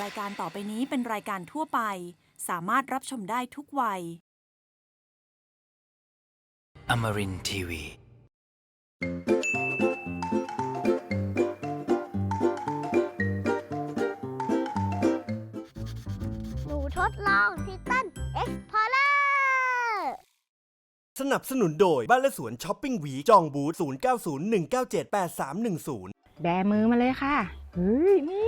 รายการต่อไปนี้เป็นรายการทั่วไป สามารถรับชมได้ทุกวัย Amarin Tiwi. หนูทดลองทิตันเอ็กพอร์เลอร์สนับสนุนโดย บ้านและสวนช้อปปิ้งวีจองบูธ0901978310แบมือมาเลยค่ะ เฮ้ยนี่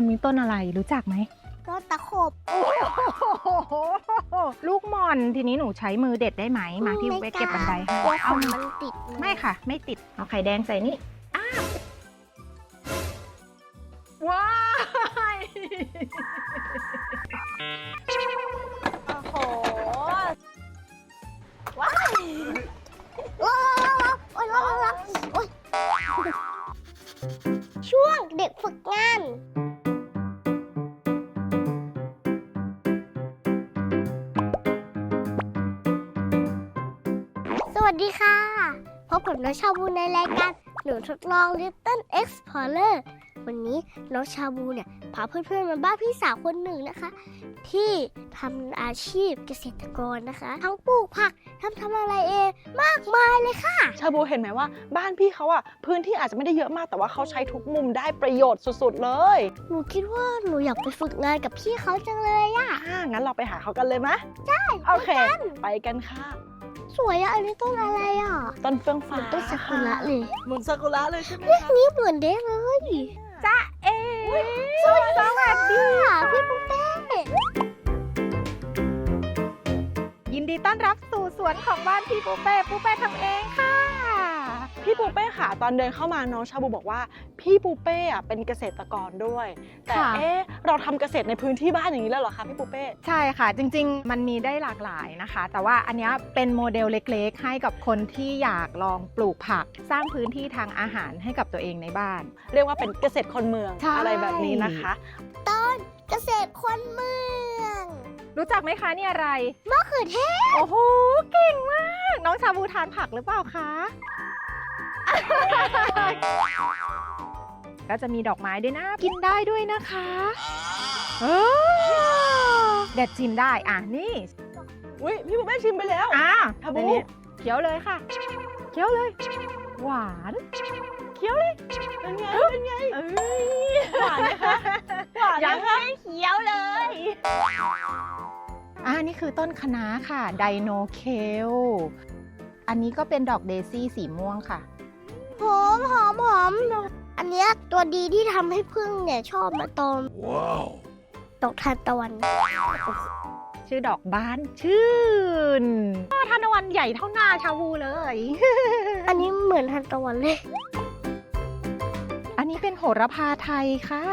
นมีต้นอะไรรู้จักไหมต้นตะขบลูกหม่อนทีนี้หนูใช้มือเด็ดได้ไหมมาที่เวทเก็บบันไดให้ตัวขเอานมามันติดไม่ค่ะ ไม่ติดเอาไข่แดงใส่นี่อ้าวว้ายโอ้โหว้าวว้าวโอ้ยว้าวว้าวโอ้ยช่วงเด็กฝึกงาน ดีค่ะ พบกับน้องชาบูในรายการหนูทดลอง Little Explorer วันนี้น้องชาบูเนี่ยพาเพื่อนๆมาบ้านพี่สาวคนหนึ่งนะคะ ที่ทำอาชีพเกษตรกรนะคะ ทั้งปลูกผักทำทำอะไรเองมากมายเลยค่ะ ชาบูเห็นไหมว่าบ้านพี่เขาอะพื้นที่อาจจะไม่ได้เยอะมากแต่ว่าเขาใช้ทุกมุมได้ประโยชน์สุดๆเลย หนูคิดว่าหนูอยากไปฝึกงานกับพี่เขาจังเลยอะอ่างั้นเราไปหาเขากันเลยไหมใช่โอเค ไปกันค่ะ สวยอะอันนี้ต้นอะไรอะต้นเฟื่องเหฟ้ามือนต้นซากุระเลยเหมือนซากุระเลยใช่ไหมเรื่องนี้เหมือนเด้เลยจ้าเอสวัสดีค่ะพี่ปุ๊กเป้ยินดีต้อนรับสู่สวนของบ้านพี่ปูเป้ปูเป้ทำเองค่ะ พี่ปูเป้ค่ะตอนเดินเข้ามาน้องชาบูบอกว่า พี่ปูเป้อะเป็นเกษตรกรด้วย แต่ค่ะ เอ๊ะเราทำเกษตรในพื้นที่บ้านอย่างนี้แล้วเหรอคะพี่ปูเป้ ใช่ค่ะ จริงๆ มันมีได้หลากหลายนะคะ แต่ว่าอันเนี้ยเป็นโมเดลเล็กๆ ให้กับคนที่อยากลองปลูกผัก สร้างพื้นที่ทางอาหารให้กับตัวเองในบ้าน เรียกว่าเป็นเกษตรคนเมืองใช่ อะไรแบบนี้นะคะต้นเกษตรคนเมืองรู้จักไหมคะนี่อะไร มะเขือเทศโอ้โหเก่งมาก น้องชาบูทานผักหรือเปล่าคะ ก็จะมีดอกไม้ด้วยนะ กินได้ด้วยนะคะเออเด็ดชิมได้อะนี่อุ้ยพี่ปูเป้ชิมไปแล้ว อะชาบูในนี้เคี้ยวเลยค่ะเคี้ยวเลย หวานเคี้ยวเลยเป็นไง เป็นไง เอ้ยหวานไหมคะหวานไหมยังคะไม่เคี้ยวเลย อ่านี่คือต้นคะน้าค่ะ ไดโนเคลอันนี้ก็เป็นดอกเดซี่สีม่วงค่ะ หอมหอมหอม อันเนี้ยตัวดีที่ทำให้พึ่งเนี่ยชอบมาตอมว้าวตกทานตะวัน ชื่อดอกบานชื่นอ้อทานตะวันใหญ่เท่าหน้าชาวูเลย อันนี้เหมือนทานตะวันเลย อันนี้เป็นโหระพาไทยค่ะ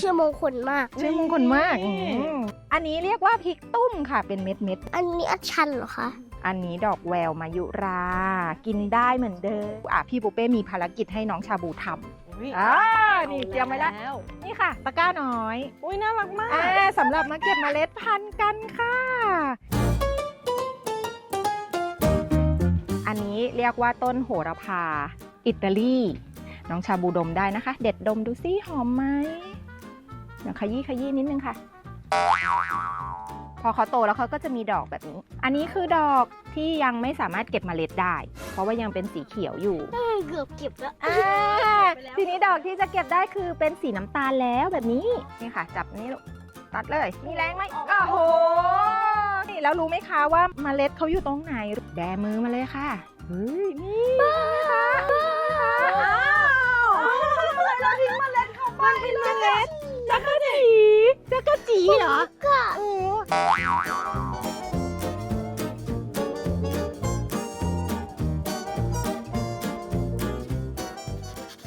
ชื่อมงคลมาก ชื่อมงคลมากอืมอันนี้เรียกว่าพริกตุ้มค่ะเป็นเม็ดเม็ดอันนี้อัญชันเหรอคะๆ อันนี้ดอกแววมายุรา กินได้เหมือนเดิมอะพี่ปูเป้มีภารกิจให้น้องชาบูทำอุ๊ยอ่านี่เตรียมไว้แล้ว นี่ค่ะ ตะกร้าน้อย อุ้ยน่ารักมากอ่าสำหรับมาเก็บเมล็ดพันธุ์กันค่ะ อันนี้เรียกว่าต้นโหระพา อิตาลี น้องชาบูดมได้นะคะ เด็ดดมดูซิหอมไหมเดี๋ยวขยี้ขยี้นิดนึงค่ะพ อเขาโตแล้วเขาก็จะมีดอกแบบนี้ อันนี้คือดอกที่ยังไม่สามารถเก็บเมล็ดได้ เพราะว่ายังเป็นสีเขียวอยู่เกือบเก็บแล้วอ่าทีนี้ดอกที่จะเก็บได้คือเป็นสีน้ำตาลแล้วแบบนี้นี่ค่ะ จับนี่ลูกตัดเลย มีแรงไหมโอ้โหนี่แล้วรู้ไหมคะว่าเมล็ดเขาอยู่ตรงไหนแบมือมาเลยค่ะเฮ้ยนี่ค่ะอ้าวเราทิ้งเมล็ดเข้าไปเป็นเมล็ดจักรจีักรจีเหรอก็โอ้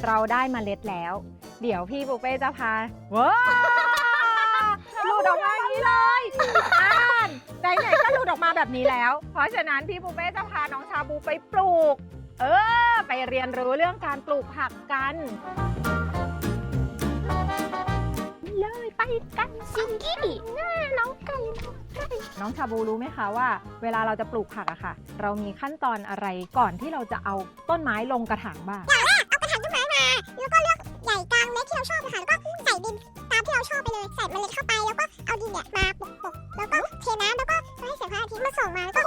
เราได้เมล็ดแล้ว เดี๋ยวพี่ปุเป้จะพาว้าหลุดออกมาอย่างนี้เลยอ่านไหนๆก็หลุดออกมาแบบนี้แล้ว เพราะฉะนั้นพี่ปุเป้จะพาน้องชาบูไปปลูก เออ ไปเรียนรู้เรื่องการปลูกผักกัน เลยไปกันซิงกี้น้องไก่น้องชาบูรู้ไหมคะว่า เวลาเราจะปลูกผักอะค่ะ เรามีขั้นตอนอะไรก่อนที่เราจะเอาต้นไม้ลงกระถางบ้างใหญ่กลางเล็กที่เราชอบนะคะแล้วก็ใส่ดินตามที่เราชอบไปเลยใส่เมล็ดเข้าไปแล้วก็เอาดินเนี่ยมาปกๆแล้วก็เทน้ำแล้วก็ให้แสงพระอาทิตย์มาส่องมาแล้วก็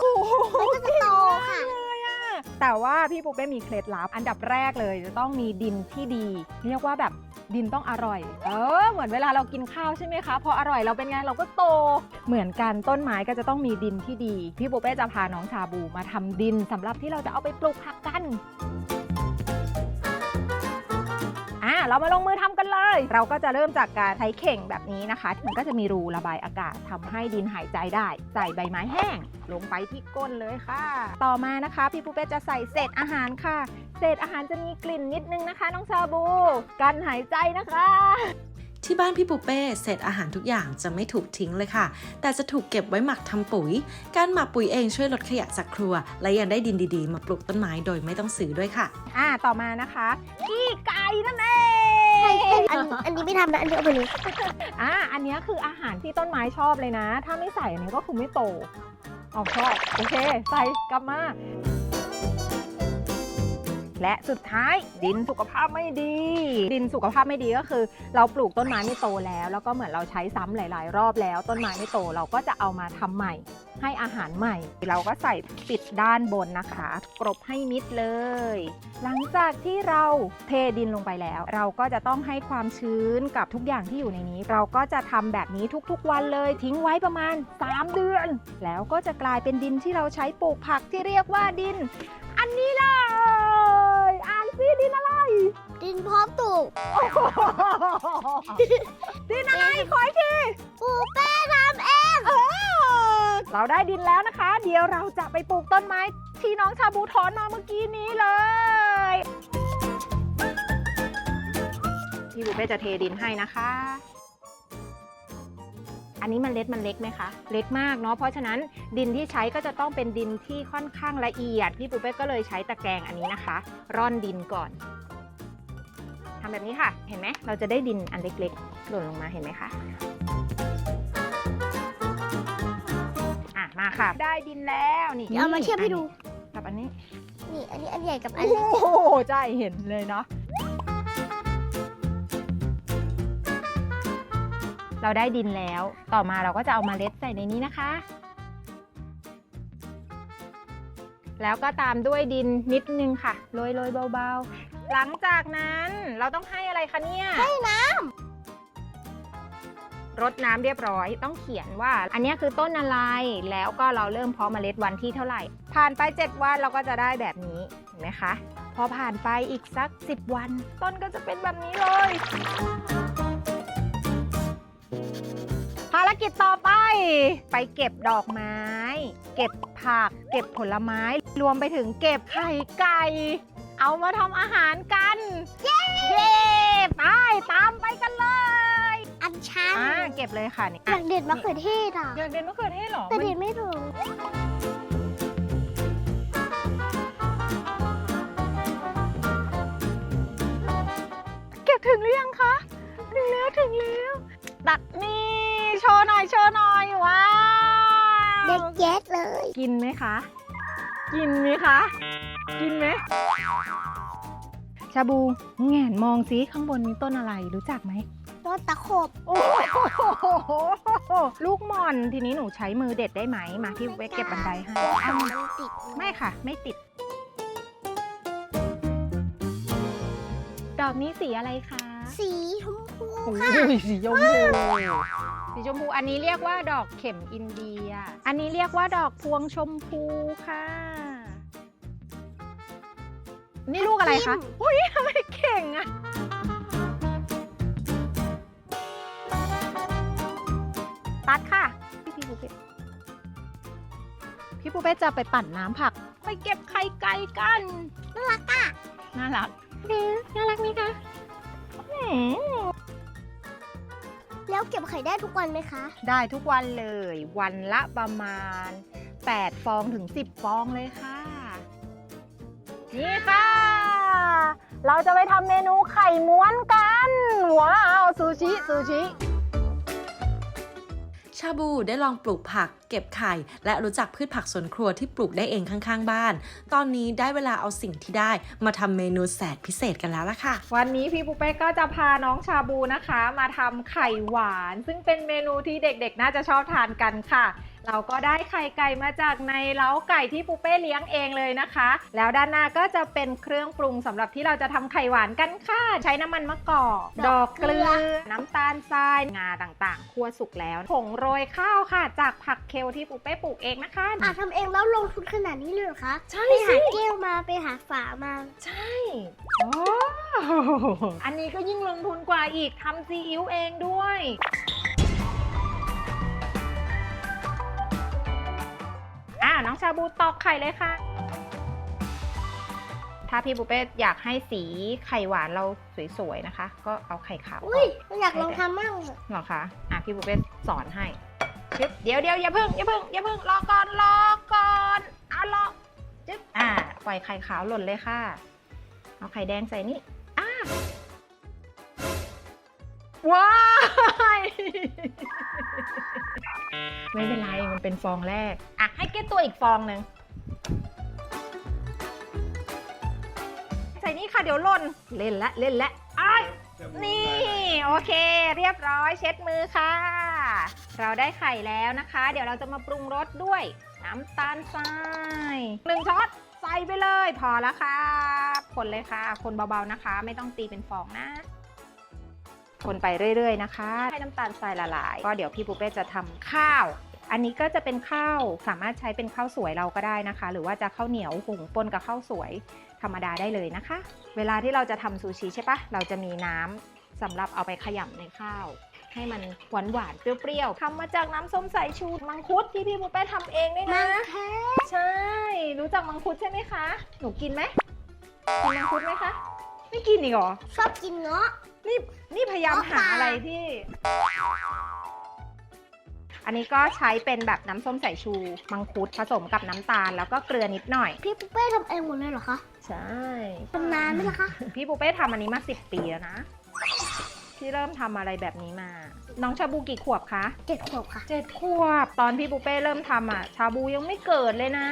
มันก็จะโตค่ะ แต่ว่าพี่ปุ๊กเป้มีเคล็ดลับอันดับแรกเลย จะต้องมีดินที่ดี เรียกว่าแบบดินต้องอร่อย เออ เหมือนเวลาเรากินข้าวใช่ไหมคะ พออร่อยเราเป็นไงเราก็โต เหมือนกันต้นไม้ก็จะต้องมีดินที่ดี พี่ปุ๊กเป้จะพาน้องชาบูมาทำดินสำหรับที่เราจะเอาไปปลูกผักกันอะเรามาลงมือทำกันเลย เราก็จะเริ่มจากการใช้เข่งแบบนี้นะคะ มันก็จะมีรูระบายอากาศทำให้ดินหายใจได้ ใส่ใบไม้แห้ง ลงไปที่ก้นเลยค่ะ ต่อมานะคะ พี่ปูเป้จะใส่เศษอาหารค่ะ เศษอาหารจะมีกลิ่นนิดนึงนะคะ น้องชาบู กันหายใจนะคะ ที่บ้านพี่ปูเป้เศษอาหารทุกอย่างจะไม่ถูกทิ้งเลยค่ะ แต่จะถูกเก็บไว้หมักทำปุ๋ย การหมักปุ๋ยเองช่วยลดขยะจากครัว และยังได้ดินดีๆ มาปลูกต้นไม้โดยไม่ต้องซื้อด้วยค่ะ อ่าต่อมานะคะขี้ไก่นั่นเองอันอันนี้ไม่ทำนะอันนี้เอาไปเลยอ่าอันเนี้ยคืออาหารที่ต้นไม้ชอบเลยนะ ถ้าไม่ใส่อันนี้ก็คือไม่โตเอาชอบโอเคใส่กลับมา และสุดท้ายดินสุขภาพไม่ดี ดินสุขภาพไม่ดีก็คือ เราปลูกต้นไม้ไม่โตแล้ว แล้วก็เหมือนเราใช้ซ้ำหลาย ๆ รอบแล้ว ต้นไม้ไม่โตเราก็จะเอามาทำใหม่ ให้อาหารใหม่ เราก็ใส่ปิดด้านบนนะคะ กรบให้มิดเลย หลังจากที่เราเทดินลงไปแล้ว เราก็จะต้องให้ความชื้นกับทุกอย่างที่อยู่ในนี้ เราก็จะทำแบบนี้ทุก ๆ วันเลยทิ้งไว้ประมาณ 3 เดือน แล้วก็จะกลายเป็นดินที่เราใช้ปลูกผักที่เรียกว่าดิน อันนี้เลย อ่านซิดินอะไร ดินพร้อมปลูกดินอะไรขออีกทีปูเป้ทำเองเออเราได้ดินแล้วนะคะ เดี๋ยวเราจะไปปลูกต้นไม้ที่น้องชาบูถอนมาเมื่อกี้นี้เลยพี่บูเป้จะเทดินให้นะคะ อันนี้มันเล็ดมันเล็กไหมคะ เล็กมากเนาะ เพราะฉะนั้นดินที่ใช้ก็จะต้องเป็นดินที่ค่อนข้างละเอียด พี่ปูเป้ก็เลยใช้ตะแกรงอันนี้นะคะ ร่อนดินก่อนทำแบบนี้ค่ะ เห็นไหม เราจะได้ดินอันเล็กๆ หล่นลงมา เห็นไหมคะอะมาค่ะ ได้ดินแล้วนี่เดี๋ยวเอามาเทียบให้ดู กับอันนี้ นี่ อันนี้อันใหญ่กับอันโอ้เล็กโหใช่เห็นเลยเนาะ เราได้ดินแล้ว ต่อมาเราก็จะเอามาเล็ดใส่ในนี้นะคะ แล้วก็ตามด้วยดินนิดนึงค่ะโรยโรยเบาๆ หลังจากนั้นเราต้องให้อะไรคะเนี่ย ให้น้ำรดน้ำเรียบร้อยต้องเขียนว่า อันเนี้ยคือต้นอะไร แล้วก็เราเริ่มเพาะเมล็ดวันที่เท่าไหร่ ผ่านไป 7 วันเราก็จะได้แบบนี้เห็นไหมคะ พอผ่านไปอีกสัก 10 วัน ต้นก็จะเป็นแบบนี้เลย ภารกิจต่อไป ไปเก็บดอกไม้ เก็บผัก เก็บผลไม้ รวมไปถึงเก็บไข่ไก่ เอามาทำอาหารกัน เย้ไปตามไปกันเลย อันชันอ่าเก็บเลยค่ะนี่อยากเด็ดมะเขือเทศอะอยากเด็นมะเขือเทศเหรอแต่เด็ดไม่ถูกเก็บถึงหรือยังคะ ถึงแล้วถึงแล้ว ตัดนี่โชว์หน่อยโชว์หน่อยว้าวเด็ดเย็ดเลย กินไหมคะ กินไหมคะ กินไหมชาบูแหงนมองซิข้างบนมีต้นอะไรรู้จักไหมต้นตะขบโอ้โหลูกหม่อนทีนี้หนูใช้มือเด็ดได้ไหมมาพี่เวกเก็บบันไดให้อันมันติดไม่ค่ะ ไม่ติด ดอกนี้สีอะไรคะ สีชมพู โอ้ค่ะยสีชมพูสีชมพูอันนี้เรียกว่าดอกเข็มอินเดีย อันนี้เรียกว่าดอกพวงชมพูค่ะ นี่ลูกอะไรคะอุ้ยทำไมเก่งอะตัดค่ะ พี่ปูเป้พี่ปูเป้จะไปปั่นน้ำผัก ไปเก็บไข่ไก่กัน น่ารักอะ น่ารัก น่ารักไหมคะ แล้วเก็บไข่ได้ทุกวันไหมคะ ได้ทุกวันเลย วันละประมาณ 8 ฟองถึง 10 ฟองเลยค่ะ นี่ค่ะ เราจะไปทำเมนูไข่ม้วนกัน ว้าว ซูชิ ซูชิาบูได้ลองปลูกผัก เก็บไข่ และรู้จักพืชผักสวนครัวที่ปลูกได้เองข้างๆ บ้าน ตอนนี้ได้เวลาเอาสิ่งที่ได้มาทำเมนูแสนพิเศษกันแล้วล่ะค่ะ วันนี้พี่ปูเป้ก็จะพาน้องชาบูนะคะ มาทำไข่หวาน ซึ่งเป็นเมนูที่เด็กๆ น่าจะชอบทานกันค่ะ เราก็ได้ไข่ไก่มาจากในเล้าไก่ที่ปูเป้เลี้ยงเองเลยนะคะ แล้วด้านหน้าก็จะเป็นเครื่องปรุงสำหรับที่เราจะทำไข่หวานกันค่ะ ใช้น้ำมันมะกอกดอกเกลือ น้ำตาลทรายงาต่างๆคั่วสุกแล้วผงโรยข้าวค่ะ จากผักเคลที่ปูเป้ปลูกเองนะคะอะทำเองแล้วลงทุนขนาดนี้เลยเหรอคะใช่ไปหาสิแก้วมาไปหาฝามาใช่โอ้อันนี้ก็ยิ่งลงทุนกว่าอีกทำซีอิ๊วเองด้วย อ่าน้องชาบูตอกไข่เลยค่ะ ถ้าพี่บุเป้อยากให้สีไข่หวานเราสวยๆนะคะ ก็เอาไข่ขาวก่อุ้อยนอยากลองทำมั่งอะเหรอคะอะพี่บุเป้สอนให้ชึบเดี๋ยวเดี๋ยวอย่าเพิ่งอย่าเพิ่งอย่าเพิ่งรอก่อนรอก่อนเอารอจึ๊บอ่า ปล่อยไข่ขาวหล่นเลยค่ะ เอาไข่แดงใส่นี่อ่าว้ายไม่เป็นไรมันเป็นฟองแรกอะ ให้เก็ตตัวอีกฟองหนึ่งใส่นี่ค่ะเดี๋ยวล่น เล่นละเล่นละอ้ายนี่ โอเค เรียบร้อยเช็ดมือค่ะ เราได้ไข่แล้วนะคะ เดี๋ยวเราจะมาปรุงรสด้วย น้ำตาลทรายหนึ่งช้อนใส่ไปเลย พอแล้วค่ะ คนเลยค่ะ คนเบาๆนะคะ ไม่ต้องตีเป็นฟองนะคนไปเรื่อยๆนะคะ ให้น้ำตาลทรายละลาย ก็เดี๋ยวพี่ปูเป้จะทำข้าว อันนี้ก็จะเป็นข้าวสามารถใช้เป็นข้าวสวยเราก็ได้นะคะ หรือว่าจะข้าวเหนียวหุงปนกับข้าวสวยธรรมดาได้เลยนะคะ เวลาที่เราจะทำซูชิใช่ปะเราจะมีน้ำสำหรับเอาไปขยำในข้าว ให้มันหวานหวานๆเปรี้ยวๆทำมาจากน้ำส้มสายชูมังคุดที่พี่ปูเป้ทำเองด้วยมันะงแค่ใช่ รู้จักมังคุดใช่ไหมคะ หนูกินไหมกินมังคุดไหมคะ ไม่กินอีกเหรอ ชอบกินเงาะนี่นี่พยายามหาอะไรที่ อันนี้ก็ใช้เป็นแบบน้ำส้มสายชู มังคุดผสมกับน้ำตาล แล้วก็เกลือนิดหน่อย พี่ปุ๊เป้ทำเองหมดเลยเหรอคะใช่ทำนานไหมล่ะคะพี่ปูเป้ทำอันนี้มาสิบปีแล้วนะพี่เริ่มทำอะไรแบบนี้มา น้องชาบูกี่ขวบคะเจ็ดขวบค่ะ เจ็ดขวบตอนพี่ปูเป้เริ่มทำอะ ชาบูยังไม่เกิดเลยนะ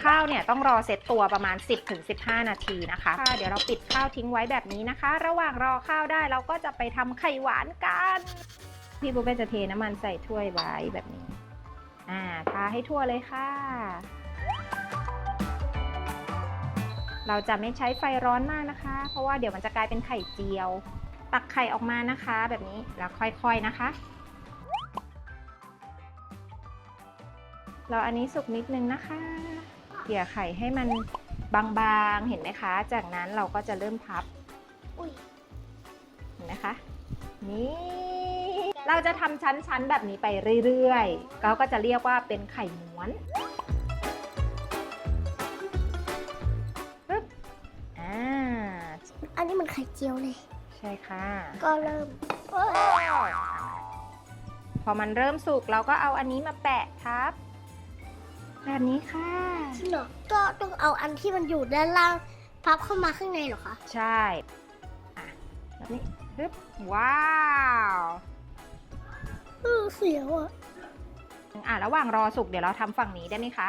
ข้าวเนี่ยต้องรอเซตตัวประมาณ 10-15 นาทีนะคะคะเดี๋ยวเราปิดข้าวทิ้งไว้แบบนี้นะคะ ระหว่างรอข้าวได้เราก็จะไปทำไข่หวานกัน พี่ปูเป้จะเทน้ำมันใส่ถ้วยไว้แบบนี้ อ่าทาให้ทั่วเลยค่ะ เราจะไม่ใช้ไฟร้อนมากนะคะ เพราะว่าเดี๋ยวมันจะกลายเป็นไข่เจียว ตักไข่ออกมานะคะ แบบนี้แล้วค่อยๆนะคะเราอันนี้สุกนิดนึงนะคะ เกี่ยไข่ให้มันบางๆ เห็นไหมคะ จากนั้นเราก็จะเริ่มพับอุ้ยเห็นไหมคะ นี่ เราจะทำชั้นๆ แบบนี้ไปเรื่อยๆ เราก็จะเรียกว่าเป็นไข่ม้วนปึ๊บอ่า อันนี้มันไข่เจียวเลย ใช่ค่ะ ก็เริ่ม พอมันเริ่มสุกเราก็เอาอันนี้มาแปะทับ แบบนี้ค่ะ จริงเหรอก็ต้องเอาอันที่มันอยู่ด้านล่างพับเข้ามาข้างในเหรอคะ ใช่อะแบบนี้ปึ๊บว้าวเออเสียวอะ อะระหว่างรอสุกเดี๋ยวเราทำฝั่งนี้ได้ไหมคะ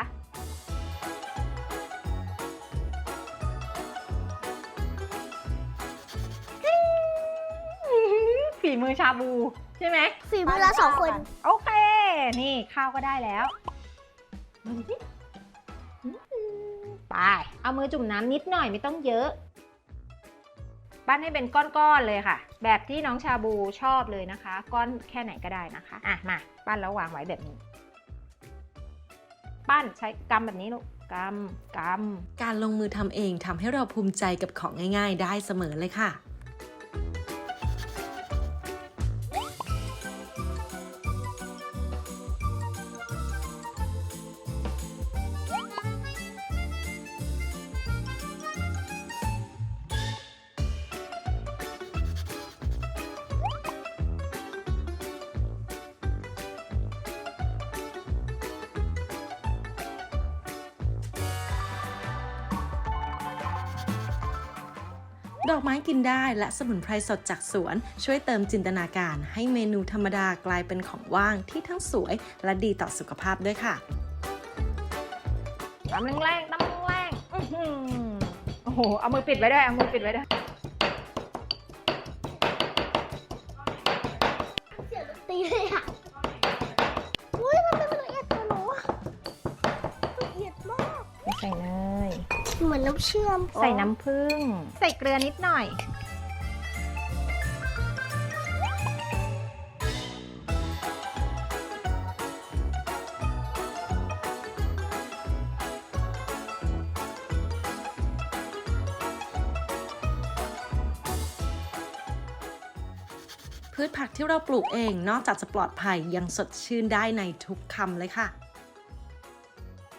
ฝีมือชาบู ใช่ไหมฝีมือเราสองคน โอเค นี่ข้าวก็ได้แล้ว ดูสิไป เอามือจุ่มน้ำนิดหน่อยไม่ต้องเยอะ ปั้นให้เป็นก้อนๆเลยค่ะ แบบที่น้องชาบูชอบเลยนะคะ ก้อนแค่ไหนก็ได้นะคะ อะ มา ปั้นแล้ววางไว้แบบนี้ ปั้นใช้กำแบบนี้ลูกกำกำการลงมือทำเองทำให้เราภูมิใจกับของง่าย ๆ ได้เสมอเลยค่ะ ดอกไม้กินได้และสมุนไพรสดจากสวน ช่วยเติมจินตนาการให้เมนูธรรมดากลายเป็นของว่างที่ทั้งสวยและดีต่อสุขภาพด้วยค่ะตำแรงๆตำแรงๆอื้อหือโอ้โห เอามือปิดไว้ด้วย เอามือปิดไว้ด้วย เหมือนน้ำเชื่อมใส่น้ำผึ้งใส่เกลือนิดหน่อย พืชผักที่เราปลูกเองนอกจากจะปลอดภัยยังสดชื่นได้ในทุกคำเลยค่ะ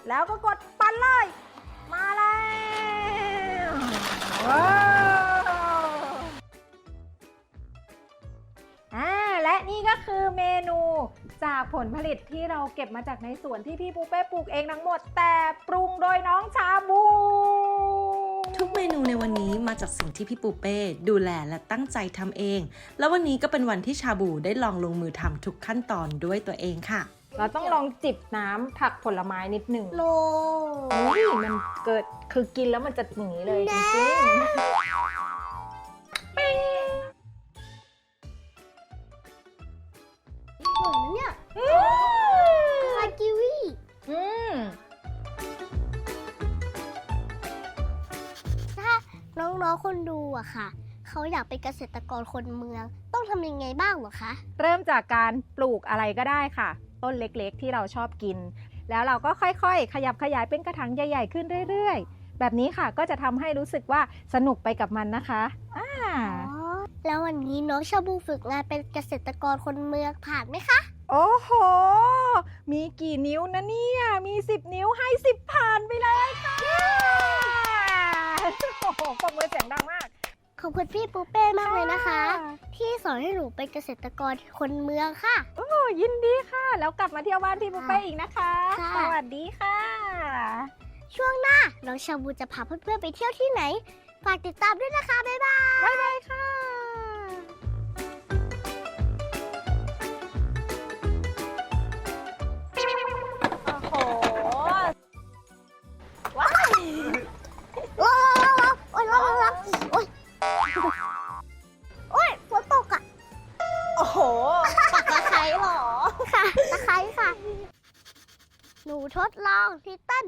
แล้วก็กดปั่นเลย ว้าวอ่าและนี่ก็คือเมนูจากผลผลิตที่เราเก็บมาจากในสวนที่พี่ปูเป้ปลูกเองทั้งหมด แต่ปรุงโดยน้องชาบู ทุกเมนูในวันนี้มาจากสิ่งที่พี่ปูเป้ดูแลและตั้งใจทำเอง แล้ววันนี้ก็เป็นวันที่ชาบูได้ลองลงมือทำทุกขั้นตอนด้วยตัวเองค่ะ เราต้องลองจิบน้ำผักผลไม้นิดหนึ่งโลอุ้ยมันเกิดคือกินแล้วมันจะอย่างนี้เลยจริงๆเหมือนนะเนี่ยคากิวีอืมถ้าน้องๆคนดูอะค่ะ เขาอยากเป็นเกษตรกรคนเมือง ต้องทำยังไงบ้างเหรอคะ เริ่มจากการปลูกอะไรก็ได้ค่ะ ต้นเล็กๆ ที่เราชอบกิน แล้วเราก็ค่อยๆ ขยับขยายเป็นกระถางใหญ่ ๆ ขึ้นเรื่อยๆ แบบนี้ค่ะก็จะทำให้รู้สึกว่าสนุกไปกับมันนะคะอ่าอ๋อแล้ววันนี้น้องชาบูฝึกงานเป็นเกษตรกรคนเมืองผ่านไหมคะ โอ้โห มีกี่นิ้วนะเนี่ย มี 10 นิ้วให้ 10ผ่านไปเลยค่ะ โอ้โหปรบมือเสียงดังมากข อบคุณพี่ปูเป้มากเลยนะคะ ที่สอนให้หนูเป็นเกษตรกรคนเมืองค่ะ โอ้ยินดีค่ะ แล้วกลับมาเที่ยวบ้านพี่ปุ้เป้อีกนะคะ ค่ะ สวัสดีค่ะ ช่วงหน้าน้องชาบูจะพาเพื่อนๆไปเที่ยวที่ไหน ฝากติดตามด้วยนะคะ บ๊ายบาย บ๊ายบายค่ะ หนูทดลองที่ต้น